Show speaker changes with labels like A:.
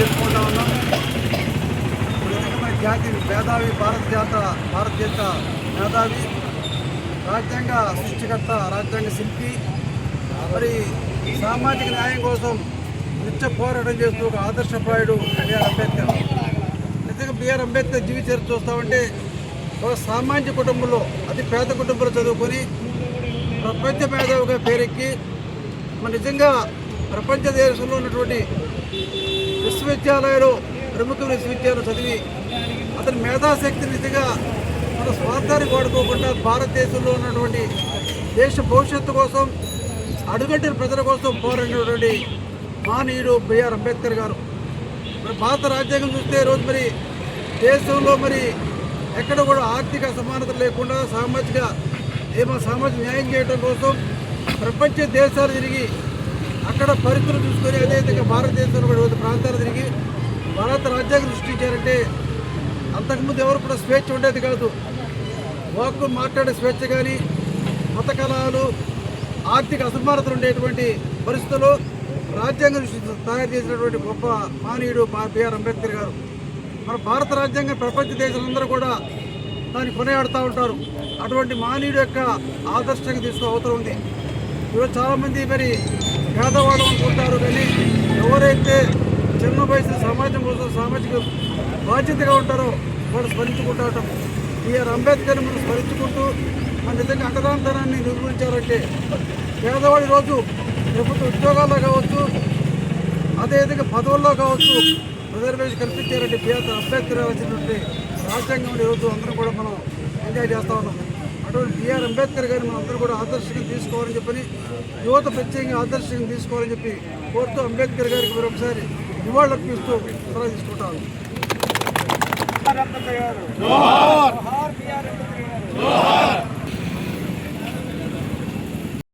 A: తెలుసుకుంటా ఉన్నాం. ఇప్పుడు జాతి మేధావి భారత జాత భారత జాత మేధావి రాజ్యాంగ సృష్టికర్త రాజ్యాంగ శిల్పి. మరి సామాజిక న్యాయం కోసం నిత్య పోరాటం చేస్తూ ఒక ఆదర్శప్రాయుడు బిఆర్ అంబేద్కర్. నిజంగా బిఆర్ అంబేద్కర్ జీవిత చరిత్ర చూస్తామంటే ఒక సామాన్య కుటుంబంలో అతి పేద కుటుంబంలో చదువుకొని ప్రపంచ మేధావిగా పేరెక్కి మన నిజంగా ప్రపంచ దేశంలో ఉన్నటువంటి విశ్వవిద్యాలయాలు ప్రముఖ విశ్వవిద్యాలయం చదివి అతని మేధాశక్తి రీతిగా మన స్వార్థాన్ని వాడుకోకుండా భారతదేశంలో ఉన్నటువంటి దేశ భవిష్యత్తు కోసం అడుగంటిన ప్రజల కోసం పోరాడినటువంటి మహనీయుడు బిఆర్ అంబేద్కర్ గారు. మరి భారత రాజ్యాంగం చూస్తే రోజు మరి దేశంలో మరి ఎక్కడ కూడా ఆర్థిక సమానత లేకుండా సామాజిక ఏమో సామాజిక న్యాయం చేయడం కోసం ప్రపంచ దేశాలు తిరిగి అక్కడ పరిస్థితులు చూసుకొని అదేవిధంగా భారతదేశంలో కూడా వివిధ ప్రాంతాలు తిరిగి భారత రాజ్యాంగం సృష్టించారంటే అంతకుముందు ఎవరు కూడా స్వేచ్ఛ ఉండేది కాదు. వాక్కు మాట్లాడే స్వేచ్ఛ కానీ మత కళాలు ఆర్థిక అసమానతలు ఉండేటువంటి పరిస్థితులు రాజ్యాంగం తయారు చేసినటువంటి గొప్ప మానీయుడు మా బిఆర్ అంబేద్కర్ గారు. మన భారత రాజ్యాంగం ప్రపంచ దేశాలందరూ కూడా దాన్ని కొనియాడుతూ ఉంటారు. అటువంటి మానవుడు యొక్క ఆదర్శంగా తీసుకో అవసరం ఉంది. ఈరోజు చాలామంది మరి పేదవాళ్ళు అనుకుంటారు కానీ ఎవరైతే చిన్న వయసు సమాజం కోసం సామాజిక బాధ్యతగా ఉంటారో వాళ్ళు స్మరించుకుంటారు బిఆర్ అంబేద్కర్ మనం స్మరించుకుంటూ మన నిజంగా అంటదాంతనాన్ని నిర్మించారంటే పేదవాడి రోజు ప్రభుత్వ ఉద్యోగాల్లో కావచ్చు అదేవిధంగా పదవుల్లో కావచ్చు రిజర్వేషన్ కల్పించారంటే బిఆర్ అంబేద్కర్ రాసినటువంటి రాజ్యాంగం ఈరోజు అందరం కూడా మనం ఎంజాయ్ చేస్తూ ఉన్నాం. అటువంటి బిఆర్ అంబేద్కర్ గారిని మనందరూ అందరూ కూడా ఆదర్శంగా తీసుకోవాలని చెప్పని యువత ప్రత్యేకంగా ఆదర్శంగా తీసుకోవాలని చెప్పి కోరుతూ అంబేద్కర్ గారికి మరొకసారి నివాళులర్పిస్తూ సలహా తీసుకుంటాను.